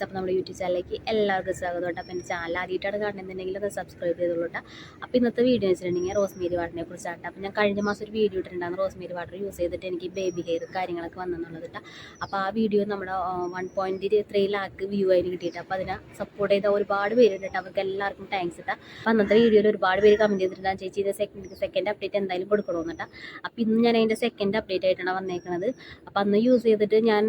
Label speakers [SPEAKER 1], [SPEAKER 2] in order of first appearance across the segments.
[SPEAKER 1] Guys അപ്പോൾ നമ്മുടെ YouTube ചാനലിലേക്ക് എല്ലാവർക്കും സ്വാഗതം കേട്ടോ. അപ്പോൾ എന്റെ ചാനൽ ആദ്യമായിട്ടാണ് കാണുന്നുണ്ടെങ്കിൽ ഒന്ന് സബ്സ്ക്രൈബ് ചെയ്തോളൂ കേട്ടോ. അപ്പോൾ ഇന്നത്തെ വീഡിയോ വെച്ചിട്ടുണ്ടെങ്കിൽ റോസ്മേരി വാട്ടറിനെ കുറിച്ചാണ് അപ്പോൾ ഞാൻ കഴിഞ്ഞ മാസം ഒരു വീഡിയോ ഇട്ടിട്ടുണ്ടായിരുന്നു. റോസ്മേരി വാട്ടർ യൂസ് ചെയ്തിട്ട് എനിക്ക് ബേബി ഹെയർ കാര്യങ്ങളൊക്കെ വന്നെന്നുള്ളത് കേട്ടോ. അപ്പോൾ ആ വീഡിയോ നമ്മുടെ one point three lakh view ആയിട്ട് കിട്ടിയിട്ട് അപ്പോൾ അതിനെ സപ്പോർട്ട് ചെയ്ത ഒരുപാട് പേരുണ്ട് കേട്ടോ. അവർക്ക് എല്ലാവർക്കും താങ്ക്സ് കേട്ടോ. അപ്പോൾ അന്നത്തെ വീഡിയോയിൽ ഒരുപാട് പേര് കമന്റ് ചെയ്തിട്ടുണ്ടാകും ചേച്ചി ഇത് സെക്കൻഡ് സെക്കൻഡ് അപ്ഡേറ്റ് എന്തായാലും കൊടുക്കണമെന്ന് കേട്ടോ. അപ്പോൾ ഇന്ന് ഞാൻ അതിന്റെ സെക്കൻഡ് അപ്ഡേറ്റ് ആയിട്ടാണ് വന്നേക്കുന്നത് അപ്പോൾ അന്ന് യൂസ് ചെയ്തിട്ട് ഞാൻ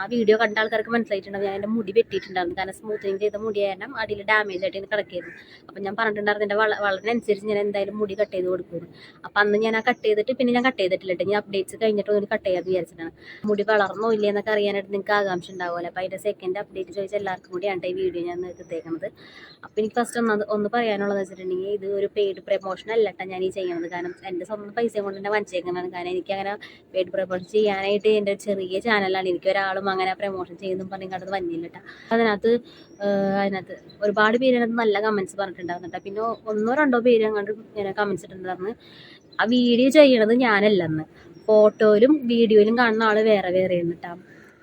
[SPEAKER 1] ആ വീഡിയോ കണ്ട ആൾക്കാർക്ക് മനസ്സിലായിട്ടുണ്ടാവും. ഞാൻ എന്റെ മുടി വെട്ടിയിട്ടുണ്ടായിരുന്നു. കാരണം സ്മൂത്തനിങ് ചെയ്ത മുടി കാരണം അടിയിൽ ഡാമേജ് ആയിട്ട് ഇങ്ങനെ കിടക്കായിരുന്നു അപ്പം ഞാൻ പറഞ്ഞിട്ടുണ്ടായിരുന്നു എന്റെ വള വളരിനനുസരിച്ച് ഞാൻ എന്തായാലും മുടി കട്ട് ചെയ്ത് കൊടുക്കുന്നു അപ്പം അന്ന് ഞാൻ ആ കട്ട് ചെയ്തിട്ട് പിന്നെ ഞാൻ കട്ട് ചെയ്തിട്ടില്ല ഞാൻ അപ്ഡേറ്റ്സ് കഴിഞ്ഞിട്ട് ഒന്ന് കട്ട് ചെയ്യാമെന്ന് വിചാരിച്ചിട്ടാണ്. മുടി വളർന്നോ ഇല്ലേ എന്നൊക്കെ അറിയാനായിട്ട് നിങ്ങൾക്ക് ആകാംക്ഷ ഉണ്ടാവുമല്ലോ. അപ്പോൾ അതിന്റെ സെക്കൻഡ് അപ്ഡേറ്റ് ചോദിച്ചാൽ എല്ലാവർക്കും കൂടിയാണ് ഈ വീഡിയോ ഞാൻ എത്തിത്തേക്കുന്നത് അപ്പോൾ എനിക്ക് ഫസ്റ്റ് ഒന്ന് ഒന്ന് പറയാനുള്ളത് വെച്ചിട്ടുണ്ടെങ്കിൽ ഇത് ഒരു പെയ്ഡ് പ്രൊമോഷൻ അല്ല കേട്ടോ ഞാൻ ഈ ചെയ്യുന്നത് കാരണം എന്റെ സ്വന്തം പൈസ കൊണ്ട് തന്നെ വഞ്ചേക്കുന്നതാണ് കാരണം എനിക്ക് അങ്ങനെ പെയ്ഡ് പ്രമോഷൻ ചെയ്യാനായിട്ട് എന്റെ ചെറിയ ചാനലാണ് എനിക്ക് ഒരാളും അങ്ങനെ പ്രൊമോഷൻ ചെയ്യുന്നു പറഞ്ഞിട്ട് വന്നില്ല കേട്ടോ. അതിനകത്ത് അതിനകത്ത് ഒരുപാട് പേര് അതിനകത്ത് നല്ല കമൻസ് പറഞ്ഞിട്ടുണ്ടായിരുന്നു പിന്നെ ഒന്നോ രണ്ടോ പേര് അങ്ങോട്ട് ഇങ്ങനെ കമൻസ് ഇട്ടിട്ടുണ്ടായിരുന്നു. ആ വീഡിയോ ചെയ്യണത് ഞാനല്ലെന്ന് ഫോട്ടോയിലും വീഡിയോയിലും കാണുന്ന ആൾ വേറെ വേറെ എന്നിട്ടാ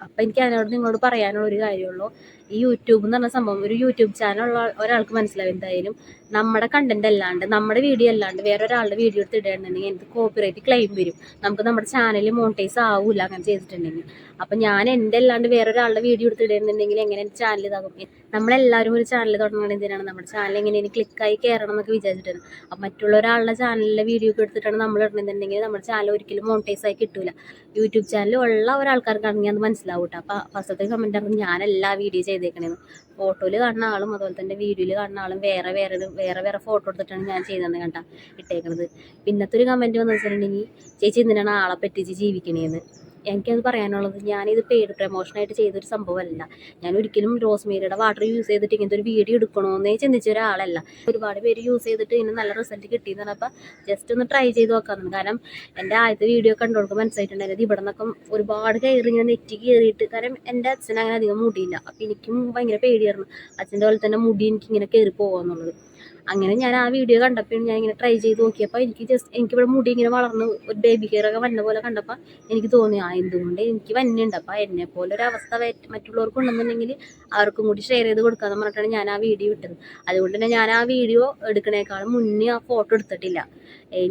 [SPEAKER 1] അപ്പം എനിക്ക് അതിനോട് നിങ്ങളോട് പറയാനുള്ള ഒരു കാര്യമുള്ളൂ. ഈ യൂട്യൂബ് എന്ന് പറഞ്ഞ സംഭവം ഒരു യൂട്യൂബ് ചാനലുള്ള ഒരാൾക്ക് മനസ്സിലാവും എന്തായാലും നമ്മുടെ കണ്ടന്റ് അല്ലാണ്ട് നമ്മുടെ വീഡിയോ അല്ലാണ്ട് വേറെ ഒരാളുടെ വീഡിയോ എടുത്ത് ഇടുകയാണെന്നുണ്ടെങ്കിൽ എനിക്ക് കോപ്പിറൈറ്റ് ക്ലെയിം വരും. നമുക്ക് നമ്മുടെ ചാനൽ മോണിറ്റൈസ് ആവില്ല അങ്ങനെ ചെയ്തിട്ടുണ്ടെങ്കിൽ. അപ്പം ഞാൻ എന്റെ അല്ലാണ്ട് വേറൊരാളുടെ വീഡിയോ എടുത്ത് ഇടുന്നുണ്ടെങ്കിൽ എങ്ങനെ എന്റെ ചാനൽ ഇതാകും? നമ്മളെല്ലാവരും ഒരു ചാനൽ തുടങ്ങണം എന്തിനാണ്? നമ്മുടെ ചാനൽ എങ്ങനെ ക്ലിക്കായി കയറണം എന്നൊക്കെ വിചാരിച്ചിട്ടുണ്ട് അപ്പം മറ്റുള്ള ഒരാളുടെ ചാനലിലെ വീഡിയോ ഒക്കെ എടുത്തിട്ടാണ് നമ്മൾ ഇടണമെന്നുണ്ടെങ്കിൽ നമ്മുടെ ചാനൽ ഒരിക്കലും മോണിറ്റൈസ് ആയി കിട്ടൂല. യൂട്യൂബ് ചാനൽ ഉള്ള ഒരാൾക്കാർക്കാണെങ്കിൽ അത് മനസ്സിലാവും കേട്ടോ ഫസ്റ്റത്തെ ഫസ്റ്റത്തെ കമന്റ് ഞാൻ എല്ലാ വീഡിയോ ചെയ്തേക്കണേന്ന്. ഫോട്ടോയിൽ കാണുന്ന ആളും അതുപോലെ തന്നെ വീഡിയോയിൽ കാണുന്ന ആളും വേറെ വേറെ വേറെ വേറെ ഫോട്ടോ എടുത്തിട്ടാണ് ഞാൻ ചെയ്തതെന്ന് കണ്ട ഇട്ടേക്കണത്. പിന്നത്തെ ഒരു കമന്റ് വന്നു വെച്ചിട്ടുണ്ടെങ്കിൽ ചേച്ചി എന്തിനാണ് ആളെ പറ്റിച്ച് ജീവിക്കണേന്ന്? എനിക്കത് പറയാനുള്ളത് ഞാനിത് പെയ്ഡ് പ്രമോഷനായിട്ട് ചെയ്തൊരു സംഭവമല്ല. ഞാൻ ഒരിക്കലും റോസ്മേരിയുടെ വാട്ടർ യൂസ് ചെയ്തിട്ട് ഇങ്ങനത്തെ ഒരു വീഡിയോ എടുക്കണമെന്നേ ചിന്തിച്ച ഒരാളല്ല. ഒരുപാട് പേര് യൂസ് ചെയ്തിട്ട് ഇതിന് നല്ല റിസൾട്ട് കിട്ടി എന്ന് പറഞ്ഞപ്പോൾ ജസ്റ്റ് ഒന്ന് ട്രൈ ചെയ്ത് നോക്കാമെന്ന് കാരണം എന്റെ ആദ്യത്തെ വീഡിയോ കണ്ടവർക്ക് മനസ്സിലായിട്ടുണ്ടായിരുന്നത് ഇവിടെ നിന്നൊക്കെ ഒരുപാട് കയറി ഇങ്ങനെ നെറ്റി കയറിയിട്ട് കാരണം എന്റെ അച്ഛൻ അങ്ങനെ അധികം മുടിയില്ല. അപ്പോൾ എനിക്കും ഭയങ്കര പേടിയായിരുന്നു. അച്ഛന്റെ പോലെ തന്നെ മുടി എനിക്ക് ഇങ്ങനെ കയറി പോകുമെന്നുള്ളത് അങ്ങനെ ഞാൻ ആ വീഡിയോ കണ്ടപ്പോൾ ഞാൻ ഇങ്ങനെ ട്രൈ ചെയ്ത് നോക്കിയപ്പോൾ എനിക്ക് ജസ്റ്റ് എനിക്ക് ഇവിടെ മുടി ഇങ്ങനെ വളർന്ന് ഒരു ബേബി ഹെയർ ഒക്കെ വന്ന പോലെ കണ്ടപ്പോൾ എനിക്ക് തോന്നി ആ എന്തുകൊണ്ട് എനിക്ക് വന്നുണ്ട് അപ്പോൾ എന്നെ പോലെ ഒരു അവസ്ഥ മറ്റുള്ളവർക്ക് ഉണ്ടെന്നുണ്ടെങ്കിൽ അവർക്കും കൂടി ഷെയർ ചെയ്ത് കൊടുക്കാന്ന് പറഞ്ഞിട്ടാണ് ഞാൻ ആ വീഡിയോ ഇട്ടത്. അതുകൊണ്ട് തന്നെ ഞാൻ ആ വീഡിയോ എടുക്കണേക്കാളും മുന്നേ ആ ഫോട്ടോ എടുത്തിട്ടില്ല.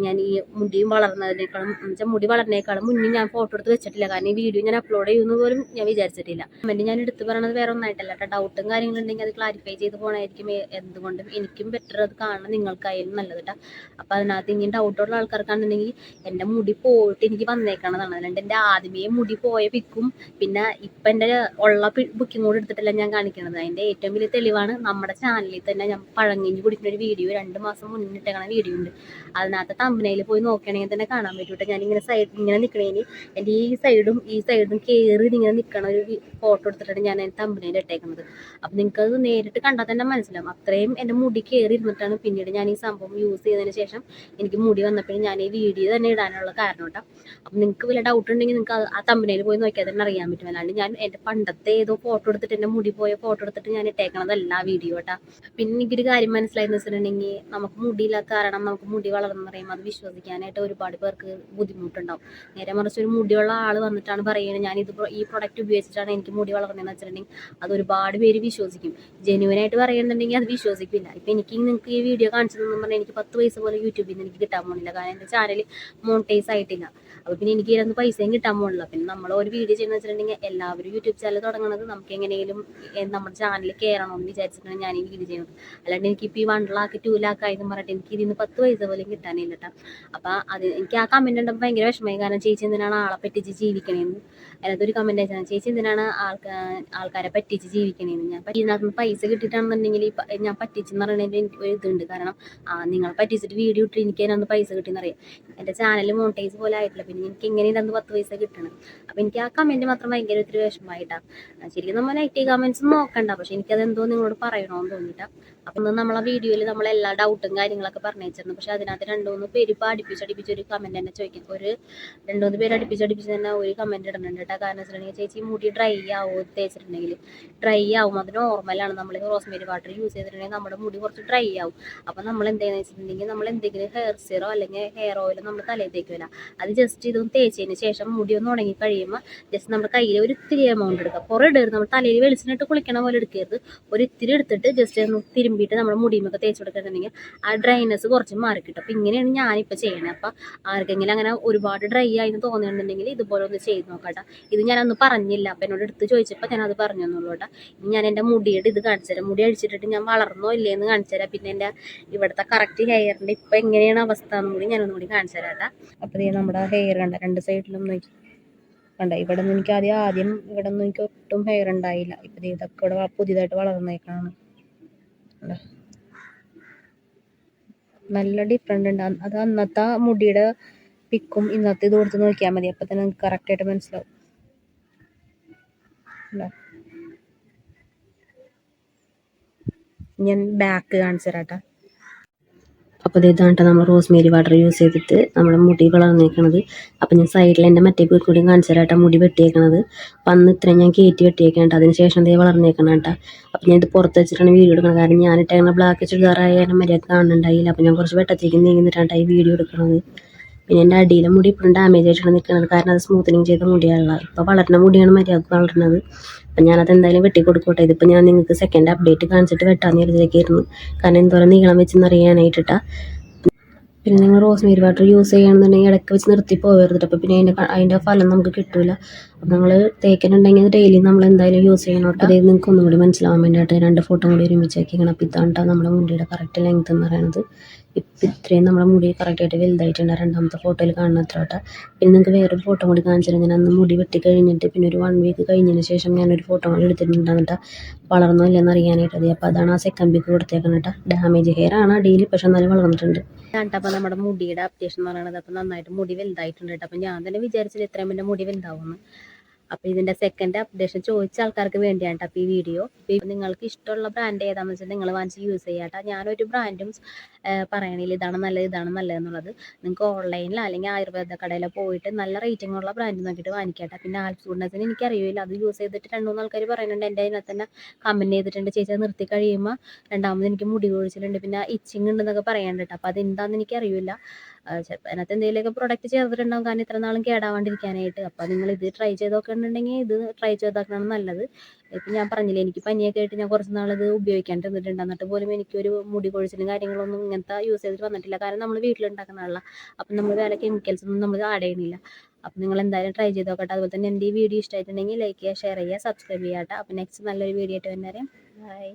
[SPEAKER 1] ഞാൻ ഈ മുടിയും വളർന്നതിനേക്കാളും എന്നുവെച്ചാൽ മുടി വളർന്നേക്കാളും മുന്നേ ഞാൻ ഫോട്ടോ എടുത്ത് വെച്ചിട്ടില്ല. കാരണം ഈ വീഡിയോ ഞാൻ അപ്ലോഡ് ചെയ്യുമെന്ന് പോലും ഞാൻ വിചാരിച്ചിട്ടില്ല. കമന്റ് ഞാൻ എടുത്ത് പറയണത് വേറെ ഒന്നായിട്ടല്ല. കേട്ടോ ഡൗട്ടും കാര്യങ്ങളുണ്ടെങ്കിൽ അത് ക്ലാരിഫൈ ചെയ്ത് പോകണമായിരിക്കും എന്തുകൊണ്ടും എനിക്കും ബെറ്റർ അത് കാണണം നിങ്ങൾക്കായാലും നല്ലത് കേട്ടോ അപ്പോൾ അതിനകത്ത് ഉള്ള ഡൗട്ടുള്ള ആൾക്കാർക്കാണെന്നുണ്ടെങ്കിൽ എന്റെ മുടി പോയിട്ട് എനിക്ക് വന്നേക്കണതാണ്. അല്ലാണ്ട് എന്റെ ആദ്യമേ മുടി പോയ പിക്കും പിന്നെ ഇപ്പം എന്റെ ഉള്ള ബുക്കിംഗ് കൂടെ എടുത്തിട്ടല്ല ഞാൻ കാണിക്കണത്. അതിന്റെ ഏറ്റവും വലിയ തെളിവാണ് നമ്മുടെ ചാനലിൽ തന്നെ ഞാൻ പഴങ്ങിഞ്ഞ് കുടിക്കുന്ന ഒരു വീഡിയോ രണ്ട് മാസം മുന്നിട്ടേക്കണ വീഡിയോ ഉണ്ട്. അതിനകത്ത് തമ്പനയിൽ പോയി നോക്കുകയാണെങ്കിൽ തന്നെ കാണാൻ പറ്റൂട്ടെ. ഞാനിങ്ങനെ സൈഡ് ഇങ്ങനെ നിൽക്കണേന് എന്റെ ഈ സൈഡും ഈ സൈഡും കയറി ഇങ്ങനെ നിൽക്കണ ഒരു ഫോട്ടോ എടുത്തിട്ടാണ് ഞാൻ എന്റെ തമ്പനയിൽ ഇട്ടേക്കുന്നത് അപ്പം അത് നേരിട്ട് കണ്ടാൽ തന്നെ മനസ്സിലാവും. അത്രയും എന്റെ മുടി കയറി ഇരുന്നിട്ടാണ് പിന്നീട് ഞാൻ ഈ സംഭവം യൂസ് ചെയ്തതിന് ശേഷം എനിക്ക് മുടി വന്നപ്പോഴും ഞാൻ ഈ വീഡിയോ തന്നെ ഇടാനുള്ള കാരണം കേട്ടോ. അപ്പം നിങ്ങൾക്ക് വല്ല ഡൗട്ട് ഉണ്ടെങ്കിൽ നിങ്ങൾക്ക് ആ തമ്പനയിൽ പോയി നോക്കിയാൽ തന്നെ അറിയാൻ പറ്റും. അല്ലാണ്ട് ഞാൻ എന്റെ പണ്ടത്തെ ഏതോ ഫോട്ടോ എടുത്തിട്ട് എന്റെ മുടി പോയ ഫോട്ടോ എടുത്തിട്ട് ഞാൻ ഇട്ടേക്കണതല്ല ആ വീഡിയോ കേട്ടോ. പിന്നെ എനിക്കൊരു കാര്യം മനസ്സിലായെന്ന് വെച്ചിട്ടുണ്ടെങ്കിൽ നമുക്ക് മുടിയില്ലാത്ത കാരണം നമുക്ക് മുടി വളർന്നു പറയുമ്പോൾ അത് വിശ്വസിക്കാനായിട്ട് ഒരുപാട് പേർക്ക് ബുദ്ധിമുട്ടുണ്ടാവും. നേരെ മറിച്ച് ഒരു മുടിയുള്ള ആൾ വന്നിട്ടാണ് പറയുന്നത് ഞാൻ ഇത് ഈ പ്രൊഡക്റ്റ് ഉപയോഗിച്ചിട്ടാണ് എനിക്ക് മുടി വളർന്നതെന്ന് വെച്ചിട്ടുണ്ടെങ്കിൽ അത് ഒരുപാട് പേര് വിശ്വസിക്കും. ജെന്യൂനായിട്ട് പറയുന്നുണ്ടെങ്കിൽ അത് വിശ്വസിക്കില്ല. ഇപ്പം എനിക്ക് നിങ്ങൾക്ക് ഈ വീഡിയോ കാണിച്ചതെന്ന് പറഞ്ഞാൽ എനിക്ക് പത്ത് പൈസ പോലെ യൂട്യൂബിൽ നിന്ന് എനിക്ക് കിട്ടാൻ പോകുന്നില്ല കാരണം എന്റെ ചാനൽ മോണിറ്റൈസ് ആയിട്ടില്ല. അപ്പോൾ പിന്നെ എനിക്ക് ഇതിനകത്ത് പൈസയും കിട്ടാൻ പോകുന്നില്ല പിന്നെ നമ്മൾ ഒരു വീഡിയോ ചെയ്യുന്ന വെച്ചിട്ടുണ്ടെങ്കിൽ എല്ലാവരും യൂട്യൂബ് ചാനൽ തുടങ്ങുന്നത് നമുക്ക് എങ്ങനെയെങ്കിലും നമ്മുടെ ചാനൽ കയറണമെന്ന് വിചാരിച്ചിട്ടാണ് ഞാൻ ഈ വീഡിയോ ചെയ്യുന്നത്. അല്ലാണ്ട് എനിക്കിപ്പോൾ ഈ വൺ ലാക്ക് ടു ലാക്ക് ആയെന്ന് പറഞ്ഞിട്ട് എനിക്ക് ഇതിന് പത്ത് പൈസ പോലും കിട്ടാനില്ല കേട്ടോ അപ്പോൾ അത് എനിക്ക് ആ കമന്റ് ഉണ്ടപ്പോൾ ഭയങ്കര വിഷമമായി. കാരണം ചേച്ചി എന്തിനാണ് ആളെ പറ്റിച്ച് ജീവിക്കണേന്ന്? അതിനകത്ത് ഒരു കമന്റ് അയച്ചാൽ ചേച്ചി എന്തിനാണ് ആൾക്കാ ആൾക്കാരെ പറ്റിച്ച് ജീവിക്കണേന്ന്? ഞാൻ ഇതിനകത്ത് പൈസ കിട്ടിയിട്ടാണെന്നുണ്ടെങ്കിൽ ഞാൻ പറ്റിച്ചെന്ന് പറയുന്നതിൽ എനിക്ക് ഒരു ഇതുണ്ട് കാരണം നിങ്ങൾ പറ്റിച്ചിട്ട് വീഡിയോ ഇട്ട് എനിക്ക് അതിനൊന്ന് പൈസ കിട്ടിയെന്നറിയാം എന്റെ ചാനൽ മോണിറ്റൈസ് പോലെ ആയിട്ടില്ല. പിന്നെ എനിക്ക് എങ്ങനെ ഇതിനകത്ത് പത്ത് പൈസ കിട്ടണം അപ്പോൾ എനിക്ക് ആ കമന്റ് മാത്രം ഭയങ്കര ഒത്തിരി വിഷമമായിട്ടാണ് ശരിക്കും നമ്മൾ നെഗറ്റീവ് കമൻസ് നോക്കണ്ട. പക്ഷെ എനിക്കതെന്തോ നിങ്ങളോട് പറയണമെന്ന് തോന്നിയിട്ടാണ് അപ്പം ഇന്ന് നമ്മളെ വീഡിയോയിൽ നമ്മൾ എല്ലാ ഡൗട്ടും കാര്യങ്ങളൊക്കെ പറഞ്ഞു വെച്ചിരുന്നു പക്ഷെ അതിനകത്ത് രണ്ട് മൂന്ന് പേര് ഇപ്പോൾ അടുപ്പിച്ചടുപ്പിച്ച് ഒരു കമന്റ് തന്നെ ചോദിക്കും. ഒരു രണ്ട് മൂന്ന് പേര് അടിപ്പിച്ചടിപ്പിച്ച് തന്നെ ഒരു കമന്റ് ഇടുന്നുണ്ട് കേട്ടോ. കാരണം വെച്ചിട്ടുണ്ടെങ്കിൽ ചേച്ചി മുടി ഡ്രൈ ആവും തേച്ചിട്ടുണ്ടെങ്കിൽ ഡ്രൈ ആവും. അത് നോർമലാണ് നമ്മൾ റോസ്മേരി വാട്ടർ യൂസ് ചെയ്തിട്ടുണ്ടെങ്കിൽ നമ്മുടെ മുടി കുറച്ച് ഡ്രൈ ആവും. അപ്പം നമ്മൾ എന്തെന്ന് വെച്ചിട്ടുണ്ടെങ്കിൽ നമ്മൾ എന്തെങ്കിലും ഹെയർ സിറോ അല്ലെങ്കിൽ ഹെയർ ഓയിലോ നമ്മൾ തലയിൽ തേക്കില്ല അത് ജസ്റ്റ് ഇതൊന്ന് തേച്ചതിന് ശേഷം മുടി ഒന്ന് ഉണങ്ങി കഴിയുമ്പോൾ ജസ്റ്റ് നമ്മുടെ കയ്യിൽ ഒരു ഇത്തിരി എമൗണ്ട് എടുക്കുക കുറേ ഇടരുത്. നമ്മൾ തലയിൽ വെളിച്ചിട്ട് കുളിക്കണ പോലെ എടുക്കരുത്. ഒരു ഇത്തിരി എടുത്തിട്ട് ജസ്റ്റ് ഒന്ന് തിരുമ്പിയിട്ട് നമ്മുടെ മുടിയുമൊക്കെ തേച്ച് കൊടുക്കുന്നുണ്ടെങ്കിൽ ആ ഡ്രൈനെസ് കുറച്ച് മാറി കിട്ടും. അപ്പം ഇങ്ങനെയാണ് ഞാനിപ്പോൾ ചെയ്യണത് അപ്പം ആർക്കെങ്കിലും അങ്ങനെ ഒരുപാട് ഡ്രൈ ആയി എന്ന് തോന്നുന്നുണ്ടെങ്കിൽ ഇതുപോലെ ഒന്ന് ചെയ്ത് നോക്കട്ടെ. ഇത് ഞാനൊന്ന് പറഞ്ഞില്ല. അപ്പം എന്നോട് എടുത്ത് ചോദിച്ചപ്പോൾ ഞാനത് പറഞ്ഞു തന്നുള്ളൂ കേട്ടോ. ഇനി ഞാൻ എന്റെ മുടിയുടെ ഇത് കാണിച്ചു തരാം മുടി അടിച്ചിട്ടിട്ട് ഞാൻ വളർന്നോ ഇല്ലേ എന്ന് കാണിച്ചു തരാം പിന്നെ എന്റെ ഇവിടുത്തെ കറക്റ്റ് ഹെയറിന്റെ ഇപ്പം എങ്ങനെയാണ് അവസ്ഥ എന്നും കൂടി ഞാനൊന്നും കൂടി കാണിച്ചു തരാം കേട്ടോ അപ്പോൾ ഇത് നമ്മുടെ ഹെയർ കണ്ട രണ്ട് സൈഡിലും നോക്കി. കണ്ട ഇവിടെ നിന്ന് എനിക്ക് ആദ്യം ആദ്യം ഇവിടെ നിന്ന് എനിക്ക് ഒട്ടും ഹെയർ ഉണ്ടായില്ല. ഇപ്പം ഇതൊക്കെ ഇവിടെ പുതിയതായിട്ട് വളർന്നേക്കാണ്? നല്ല ഡിഫറെന്റ് ഉണ്ട്. അത് അന്നത്തെ മുടിയുടെ പിക്കും ഇന്നത്തെ ഇത് കൊടുത്ത് നോക്കിയാൽ മതി. അപ്പം തന്നെ നിങ്ങൾക്ക് കറക്റ്റായിട്ട് മനസ്സിലാവും? ഞാൻ ബാക്ക് കാണിച്ചു തരാട്ടാ അപ്പൊ അപ്പോൾ ഇതാണ് നമ്മൾ റോസ്മേരി വാട്ടർ യൂസ് ചെയ്തിട്ട് നമ്മുടെ മുടി വളർന്നേക്കണത്. അപ്പോൾ ഞാൻ സൈഡിൽ എന്റെ മറ്റേ കൂടി കാണിച്ചു തരാട്ടോ മുടി വെട്ടിയേക്കണത്. അപ്പം അന്ന് ഇത്രയും ഞാൻ കയറ്റി വെട്ടിയേക്കേണ്ട അതിന് ശേഷം ദേ വളർന്നേക്കണം കേട്ടോ അപ്പോൾ ഞാൻ ഇത് പുറത്ത് വെച്ചിട്ടാണ് വീഡിയോ എടുക്കുന്നത് കാരണം ഞാൻ ബ്ലാക്ക് ചുരിദാറായാലും മര്യാദ കാണുന്നുണ്ടായില്ല അപ്പോൾ ഞാൻ കുറച്ച് വെട്ടത്തേക്ക് നീങ്ങിന്നിട്ടാണ് ഈ വീഡിയോ എടുക്കുന്നത് പിന്നെ എന്റെ അടിയിലെ മുടി ഇപ്പോഴും ഡാമേജ് ആയിട്ടാണ് നിൽക്കുന്നത് കാരണം അത് സ്മൂത്തനിങ് ചെയ്ത മുടിയാണുള്ളത് ഇപ്പോൾ വളരുന്ന മുടിയാണ് മര്യാദ വളരുന്നത് അപ്പം ഞാനത് എന്തായാലും വെട്ടി കൊടുക്കട്ടെ ഇതിപ്പോൾ ഞാൻ നിങ്ങൾക്ക് സെക്കൻഡ് അപ്ഡേറ്റ് കാണിച്ചിട്ട് വെട്ടാന്ന് കരുതിയേക്കായിരുന്നു കാരണം എന്തോരം നീളം വെച്ചെന്ന് അറിയാനായിട്ടിട്ടാണ് പിന്നെ നിങ്ങൾ റോസ്മേരി വാട്ടർ യൂസ് ചെയ്യുകയാണെന്നുണ്ടെങ്കിൽ ഇടയ്ക്ക് വെച്ച് നിർത്തി പോകരുത് അപ്പോൾ പിന്നെ അതിന്റെ അതിന്റെ ഫലം നമുക്ക് കിട്ടില്ല അപ്പോൾ നിങ്ങൾ തേക്കുന്നുണ്ടെങ്കിൽ ഡെയിലി നമ്മൾ എന്തായാലും യൂസ് ചെയ്യണം. അതായത് നിങ്ങൾക്ക് ഒന്നും കൂടി മനസ്സിലാവാൻ വേണ്ടിയിട്ട് രണ്ട് ഫോട്ടോ കൂടി ഒരുമിച്ച് ആക്കിക്കണം അപ്പോൾ ഇതാണ് നമ്മുടെ മുണ്ടിയുടെ കറക്റ്റ് ലെങ്ത് എന്ന് പറയുന്നത്. ഇപ്പം ഇത്രയും നമ്മുടെ മുടി കറക്റ്റായിട്ട് വലുതായിട്ടുണ്ട്. രണ്ടാമത്തെ ഫോട്ടോയിൽ കാണുന്ന അത്ര പിന്നെ നിങ്ങൾക്ക് വേറൊരു ഫോട്ടോ കൂടി കാണിച്ചു തരാം ഞാൻ അന്ന് മുടി വെട്ടി കഴിഞ്ഞിട്ട് പിന്നെ ഒരു വൺ വീക്ക് കഴിഞ്ഞതിന് ശേഷം ഞാനൊരു ഫോട്ടോ കൂടി എടുത്തിട്ടുണ്ട് എന്നിട്ട് വളർന്നോ ഇല്ലെന്ന് അറിയാനായിട്ട്. അപ്പം അതാണ് ആ സെക്കൻഡ് വീക്ക് കൊടുത്തേക്കുന്നത് കേട്ടോ ഡാമേജ് ഹെയർ ആണ് അടിയിൽ പക്ഷെ എന്നാലും വളർന്നിട്ടുണ്ട്. അപ്പോൾ നമ്മുടെ മുടിയുടെ അപ്ഡേഷൻ എന്ന് പറയുന്നത് അപ്പോൾ നന്നായിട്ട് മുടി വലുതായിട്ടുണ്ട് കേട്ടോ അപ്പോൾ ഞാൻ തന്നെ വിചാരിച്ചില്ല ഇത്രയും എന്റെ മുടി വലുതാവുമെന്ന്. അപ്പോൾ ഇതിന്റെ സെക്കൻഡ് അപ്ഡേഷൻ ചോദിച്ച ആൾക്കാർക്ക് വേണ്ടിയാണ് കേട്ടോ ഈ വീഡിയോ നിങ്ങൾക്ക് ഇഷ്ടമുള്ള ബ്രാൻഡ് ഏതാണെന്ന് വെച്ചാൽ നിങ്ങൾ വാങ്ങിച്ച് യൂസ് ചെയ്യാട്ടോ. ഞാനൊരു ബ്രാൻഡും പറയണില്ല ഇതാണ് നല്ലത് ഇതാണ് നല്ലത് എന്നുള്ളത്. നിങ്ങൾക്ക് ഓൺലൈനിലോ അല്ലെങ്കിൽ ആയുർവേദ കടയിലോ പോയിട്ട് നല്ല റേറ്റിംഗ് ഉള്ള ബ്രാൻഡ് നോക്കിയിട്ട് വാങ്ങിക്കട്ടെ. പിന്നെ ആൽസൂഡ്നസിന് എനിക്കറിയില്ല അത് യൂസ് ചെയ്തിട്ട് രണ്ട് മൂന്ന് ആൾക്കാർ പറയുന്നുണ്ട് എന്റെ അതിനകത്ത് തന്നെ കമന്റ് ചെയ്തിട്ടുണ്ട്. ചേച്ചി അത് നിർത്തി കഴിയുമ്പോൾ രണ്ടാമത് എനിക്ക് മുടി കൊഴിച്ചിലുണ്ട്. പിന്നെ ഇച്ചിങ് ഉണ്ടെന്നൊക്കെ പറയാനുണ്ട് കേട്ടോ. അപ്പോൾ എനിക്ക് എനിക്കറിയില്ല ചിലപ്പോൾ അതിനകത്ത് എന്തെങ്കിലുമൊക്കെ പ്രൊഡക്റ്റ് ചേർത്തിട്ടുണ്ടാവും. കാരണം ഇത്ര നാളും കേടാവാണ്ടിരിക്കാനായിട്ട്. അപ്പോൾ നിങ്ങൾ ഇത് ട്രൈ ചെയ്ത് നോക്കുന്നുണ്ടെങ്കിൽ ഇത് ട്രൈ ചെയ്ത് നോക്കണം നല്ലത്. ഇപ്പം ഞാൻ പറഞ്ഞില്ലേ എനിക്ക് പനിയൊക്കെ ആയിട്ട് ഞാൻ കുറച്ച് നാൾ ഇത് ഉപയോഗിക്കാൻ തന്നിട്ടുണ്ട് എന്നിട്ട് പോലും എനിക്കൊരു മുടി കൊഴിച്ചിലും കാര്യങ്ങളൊന്നും ഇങ്ങനത്തെ യൂസ് ചെയ്തിട്ട് വന്നിട്ടില്ല. കാരണം നമ്മൾ വീട്ടിലുണ്ടാക്കുന്നതല്ല അപ്പം നമ്മൾ വേറെ കെമിക്കൽസ് ഒന്നും നമ്മൾ ആഡ് ചെയ്യുന്നില്ല അപ്പം നിങ്ങൾ എന്തായാലും ട്രൈ ചെയ്ത് നോക്കട്ടെ അതുപോലെ തന്നെ എന്റെ ഈ വീഡിയോ ഇഷ്ടമായിട്ടുണ്ടെങ്കിൽ ലൈക്ക് ചെയ്യുക ഷെയർ ചെയ്യുക സബ്സ്ക്രൈബ് ചെയ്യാട്ടോ അപ്പം നെക്സ്റ്റ് നല്ലൊരു വീഡിയോ ആയിട്ട് വന്നേരം. ബൈ